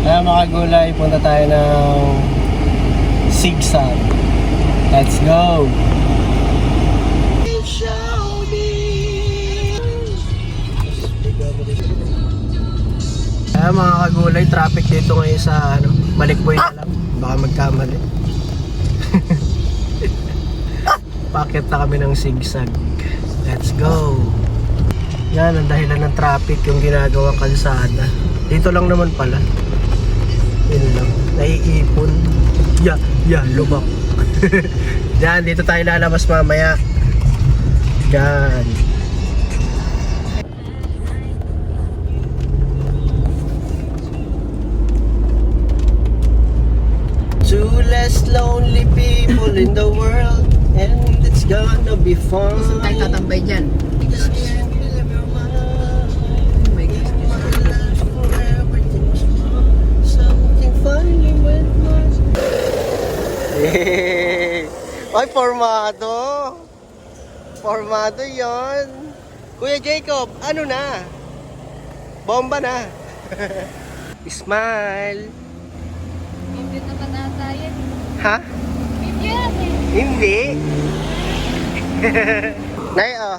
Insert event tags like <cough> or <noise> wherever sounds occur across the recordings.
Kaya mga gulay, punta tayo ng Sigsag. Let's go! Kaya mga kagulay, traffic dito ngayon sa ano, Malikboy na lang. Baka magkamali. <laughs> Pakit na kami ng sigsag. Let's go! Yan, ang dahilan ng traffic yung ginagawang kalsada. Dito lang naman pala. Yun lang. Naiipon. Ya, ya, lubak. <laughs> Yan, dito tayo lalabas mamaya. Yan. Two less lonely people in the world And it's gonna be fun Saan tayo tatambay dyan? Just <laughs> Ay, formado! Formado yon. Kuya Jacob, ano na? Bomba na! <laughs> Smile! Hindi naman ata yan. Ha? Hindi yan eh. Hindi! <laughs> Nay, oh.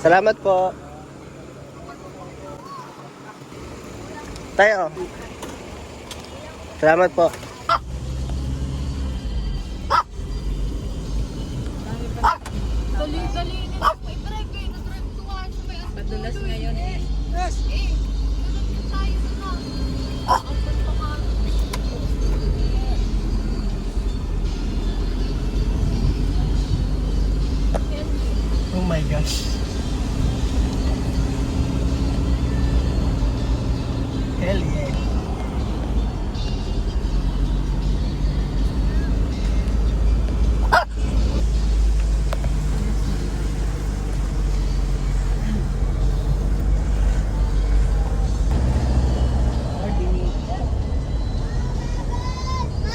Salamat po. Tayo, oh. Salamat po. Dali-dali na. May break eh. Na-drive ko nga sa may Madulas ngayon eh. Eh, nandun tayo sa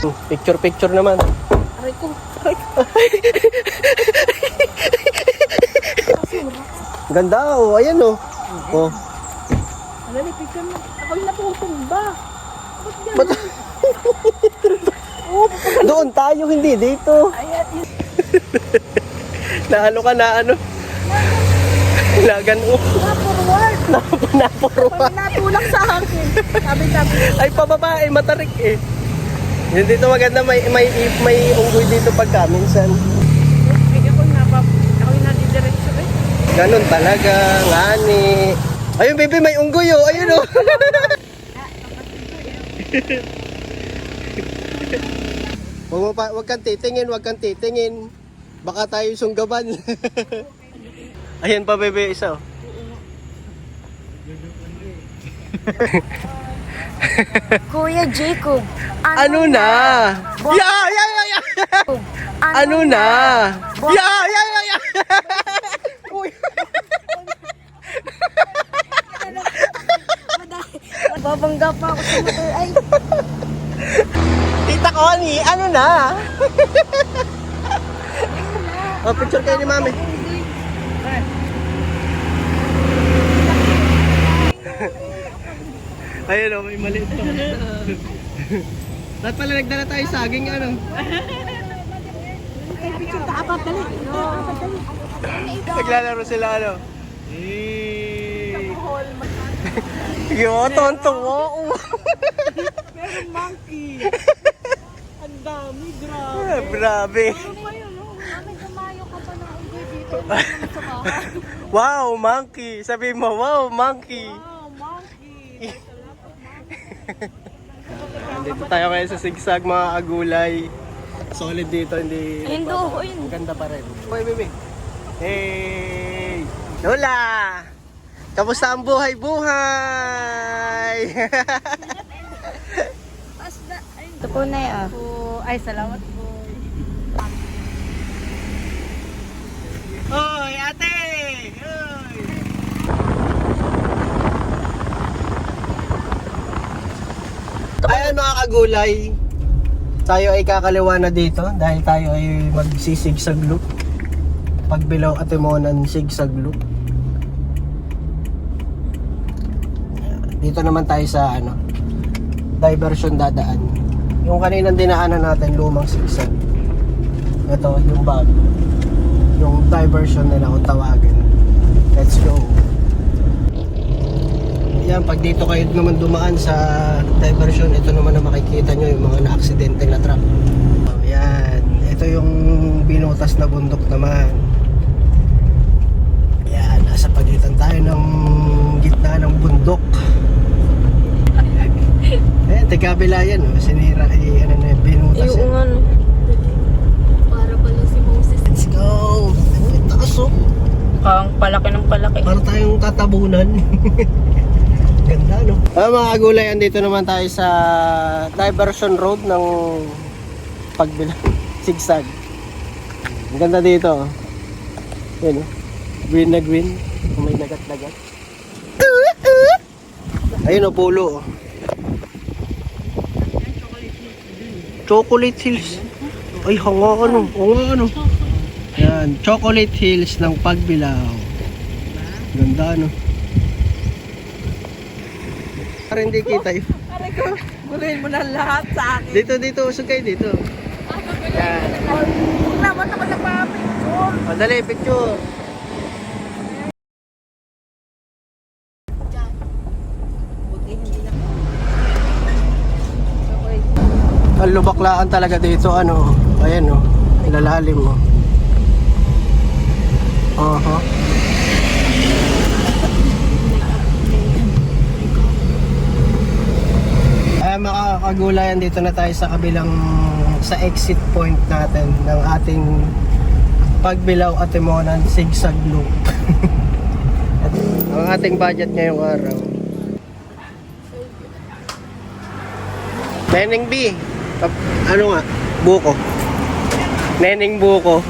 Picture picture naman. Aray ko. Ganda oh, ayan oh. Oh. Alali, picture mo. Ako yung naputumba. Ba't Ba't- ganun? Oo, Doon tayo, hindi dito. ayan. Naano ka na ano? Lagan oh. Na-forward. Napuro Pag natulak sa akin. Sabi-sabi. Ay pababa eh, matarik eh. Yun dito maganda may may may unggoy dito pagka minsan. Ay, ako napap... Ako yung nadidiretso eh. Ganon talaga, ngani. Ayun baby, may unggoy oh. Ayun oh. <laughs> Huwag mo pa, wag kang titingin, wag kang titingin. Baka tayo sunggaban. <laughs> Ayan pa bebe, isa oh. <laughs> Kuya Jacob, Ano na? Ya, ya, ya, ya. Ano na? Ya, ya, ya, ya. Uy. Babangga pa ako sa motor. Ay, Tita Connie, ano na? oh, picture kayo ni Mami. Ayun oh, may maliit pa. <laughs> Dapat pala nagdala tayo saging ano. <laughs> Naglalaro sila ano. Eh. Yo, tonto mo. Pero monkey. Ang dami, grabe. Ah, Grabe. Wow, monkey. Sabi mo, wow, monkey. Wow, monkey. <laughs> Dito tayo ngayon sa sigsag mga agulay. Solid dito, hindi... Ayun do, ayun. Ang ganda pa rin. Hoy, baby. Hey! Lola! Kamusta ang buhay-buhay? <laughs> Ito po na ah. Ay, salamat po. Hoy, ate! Hoy! Ayan mga kagulay. Tayo ay kakaliwa na dito dahil tayo ay magsisigsag loop. Pagbilaw at timonan sigsag loop. Dito naman tayo sa ano diversion dadaan. Yung kaninang dinaanan natin, lumang sigsag. Ito, yung bago. Yung diversion nila kung tawagin. Let's go. Yan, pag dito kayo naman dumaan sa diversion, ito naman na makikita nyo yung mga na-aksidente na truck. Yan. Ito yung binutas na bundok naman. Yan, nasa pagitan tayo ng gitna ng bundok. Eh, taga-kabila yan, oh. sinira, eh, ano na, binutas yan. Yung ano. Para pala si Moses. Let's go! Yung taas, oh? Kang palaki ng palaki. Para tayong tatabunan. <laughs> Ganda, no? Ah, mga gulay, andito naman tayo sa diversion road ng pagbila. <laughs> Sigsag. Ang ganda dito. oh. Yan, oh. Green na green. May lagat-lagat. Ayun, oh, pulo. oh. Chocolate Hills. Ay, hanga ano. Oo nga ano. Yan, Chocolate Hills ng Pagbilao. Ganda no. Parang hindi kita yun. Aray ko, guluhin mo na lahat sa akin. Dito, dito, usog kayo dito. Yan. Huwag naman ako nagpapicture. O, dali, picture. Ang lubaklaan talaga dito, ano, ayan o, ilalalim mo. Aha. Ay mga kagulayan, dito na tayo sa kabilang sa exit point natin ng ating Pagbilaw Atimonan Sigsag Loop. <laughs> At ang ating budget ngayong araw. Neneng B. Ano nga? Buko. Neneng Buko.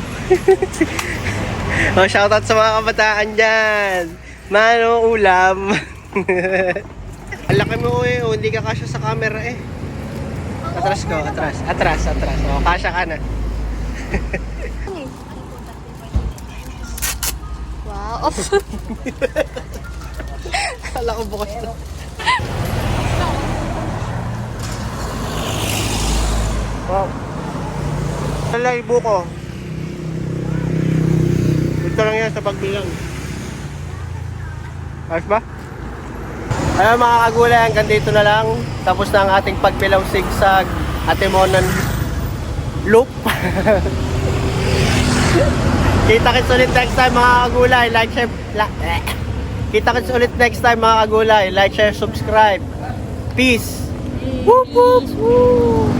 <laughs> oh, shoutout sa mga kabataan dyan. Mano, ulam. <laughs> Ang laki mo eh. Oh, hindi ka kasya sa camera eh. Atras ko, atras. Atras, atras. Oh, kasya ka na. Wow. <laughs> Kala ko bukas na. Wow. Talay, buko. Ito lang yan sa pagbilang. Ayos ba? Ayan mga kagulay, hanggang dito na lang. Tapos na ang ating pagbilaw sigsag Atimonan loop. <laughs> Kita kits ulit next time mga kagulay. Like, share, la, eh. Kita kits ulit next time mga kagulay. Like, share, subscribe. Peace. Whoop, whoop, whoop.